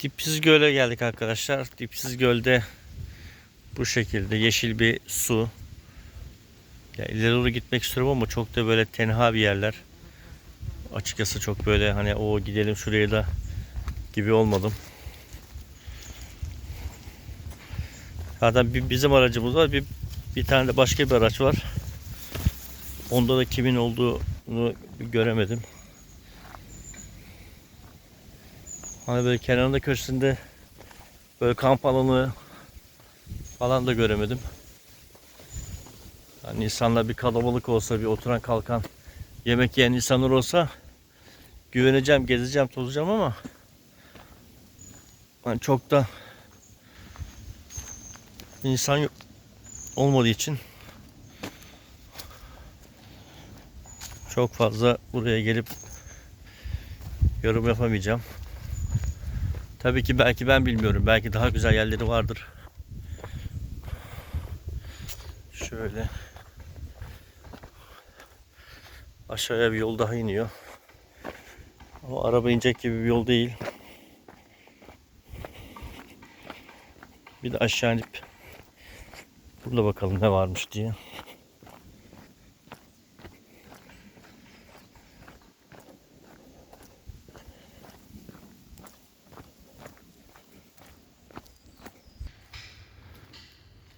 Dipsiz Göl'e geldik arkadaşlar. Dipsiz Göl'de bu şekilde yeşil bir su. Ya ileri doğru gitmek istiyorum ama çok da böyle tenha bir yerler. Açıkçası çok böyle hani o gidelim şuraya da gibi olmadım. Zaten bir bizim aracımız var. Bir bir tane de başka bir araç var. Onda da kimin olduğunu göremedim. Hani böyle kenarında köşesinde böyle kamp alanı falan da göremedim. Hani insanlar bir kalabalık olsa, bir oturan kalkan, yemek yiyen insanlar olsa güveneceğim, gezeceğim, tozacağım ama hani çok da insan olmadığı için çok fazla buraya gelip yorum yapamayacağım. Tabii ki belki ben bilmiyorum. Belki daha güzel yerleri vardır. Şöyle aşağıya bir yol daha iniyor. Ama araba inecek gibi bir yol değil. Bir de aşağı inip burada bakalım ne varmış diye.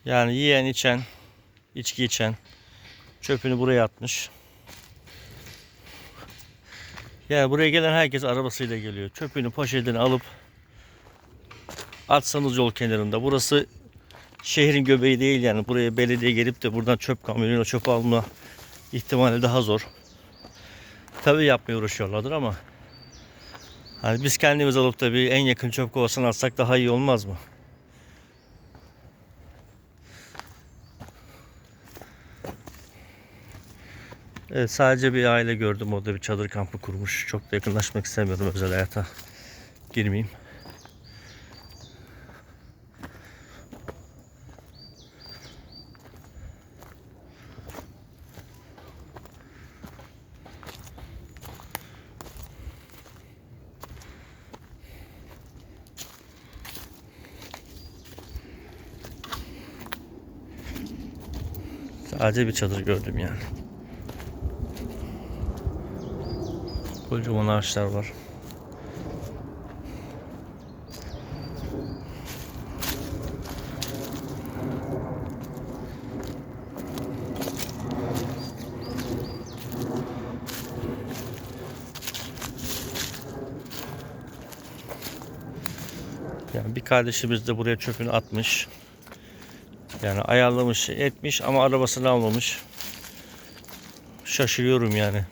Yani yiyen içen, içki içen çöpünü buraya atmış. Yani buraya gelen herkes arabasıyla geliyor. Çöpünü, poşetini alıp atsanız yol kenarında. Burası şehrin göbeği değil yani. Buraya belediye gelip de buradan çöp kamyonuyla çöp alma ihtimali daha zor. Tabii yapmaya uğraşıyorlardır ama hani biz kendimiz alıp da bir en yakın çöp kovasına atsak daha iyi olmaz mı? Evet, sadece bir aile gördüm. O da bir çadır kampı kurmuş. Çok da yakınlaşmak istemiyorum özel hayata girmeyeyim. Sadece bir çadır gördüm yani. Kocaman ağaçlar var. Yani bir kardeşimiz de buraya çöpünü atmış. Yani ayarlamış, etmiş ama arabasını almamış. Şaşırıyorum yani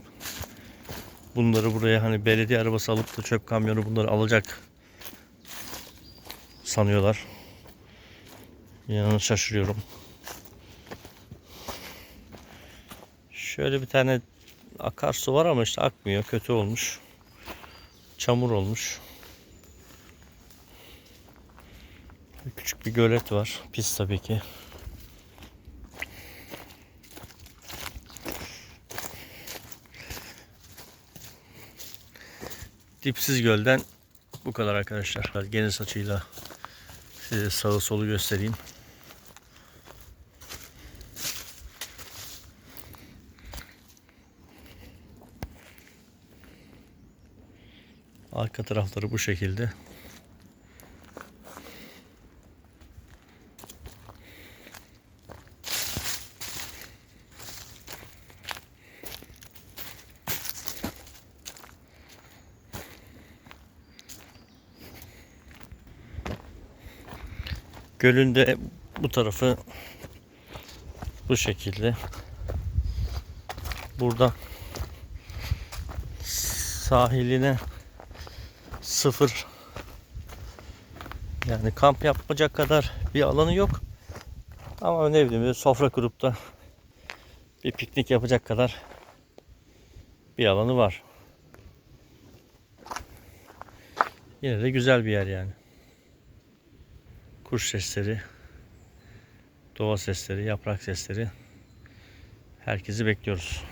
bunları buraya hani belediye arabası alıp da çöp kamyonu bunları alacak sanıyorlar. Yani şaşırıyorum. Şöyle bir tane akarsu var ama işte akmıyor. Kötü olmuş. Çamur olmuş. Küçük bir gölet var. Pis tabii ki. Dipsiz Göl'den bu kadar arkadaşlar. Geniş açıyla size sağı solu göstereyim. Arka tarafları bu şekilde. Gölün de bu tarafı bu şekilde. Burada sahiline sıfır yani kamp yapacak kadar bir alanı yok. Ama ne bileyim sofra kurup da bir piknik yapacak kadar bir alanı var. Yine de güzel bir yer yani kuş sesleri, doğa sesleri, yaprak sesleri herkesi bekliyoruz.